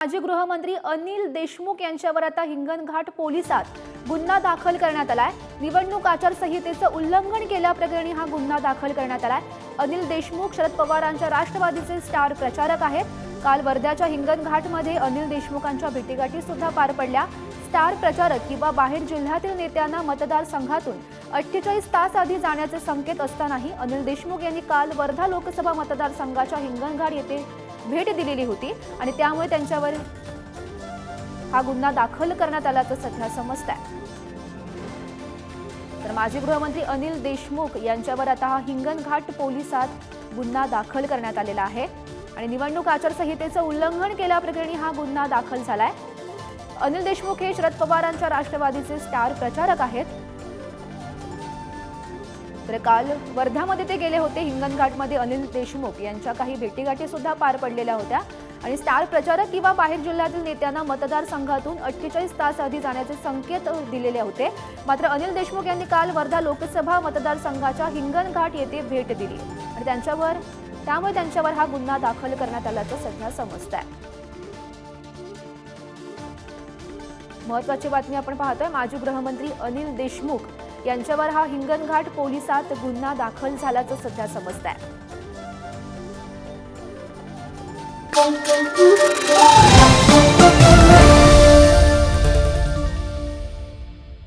माजी गृहमंत्री अनिल देशमुख यांच्यावर आता हिंगणघाट पोलिसात गुन्हा दाखल करण्यात आलाय. निवडणूक आचारसंहितेचं उल्लंघन केल्याप्रकरणी हा गुन्हा दाखल करण्यात आलाय. अनिल देशमुख शरद पवारांच्या राष्ट्रवादीचे स्टार प्रचारक आहेत. काल वर्ध्याच्या हिंगणघाटमध्ये अनिल देशमुखांच्या भेटीगाठी सुद्धा पार पडल्या. स्टार प्रचारक किंवा बाहेर जिल्ह्यातील नेत्यांना मतदारसंघातून अठ्ठेचाळीस तास आधी जाण्याचे संकेत असतानाही अनिल देशमुख यांनी काल वर्धा लोकसभा मतदारसंघाच्या हिंगणघाट येथे भेट दिलेली होती आणि त्यामुळे त्यांच्यावर हा गुन्हा दाखल करण्यात आल्याचं सध्या समजत आहे तर माजी गृहमंत्री अनिल देशमुख यांच्यावर आता हा हिंगणघाट पोलिसात गुन्हा दाखल करण्यात आलेला आहे. आणि निवडणूक आचारसंहितेचं उल्लंघन केल्याप्रकरणी हा गुन्हा दाखल झालाय. अनिल देशमुख हे शरद पवारांच्या राष्ट्रवादीचे स्टार प्रचारक आहेत. तर काल वर्ध्यामध्ये ते गेले होते. हिंगणघाटमध्ये अनिल देशमुख यांच्या काही भेटीगाठी सुद्धा पार पडलेल्या होत्या. आणि स्टार प्रचारक किंवा बाहेर जिल्ह्यातील नेत्यांना मतदारसंघातून अठ्ठेचाळीस तास आधी जाण्याचे संकेत दिलेले होते. मात्र अनिल देशमुख यांनी काल वर्धा लोकसभा मतदारसंघाच्या हिंगणघाट येथे भेट दिली. आणि त्यांच्यावर त्यामुळे त्यांच्यावर हा गुन्हा दाखल करण्यात आल्याचं सध्या समजत आहे महत्वाची बातमी आपण पाहतोय. माजी गृहमंत्री अनिल देशमुख यांच्यावर हा हिंगणघाट पोलिसात गुन्हा दाखल झाल्याचं सध्या समजत आहे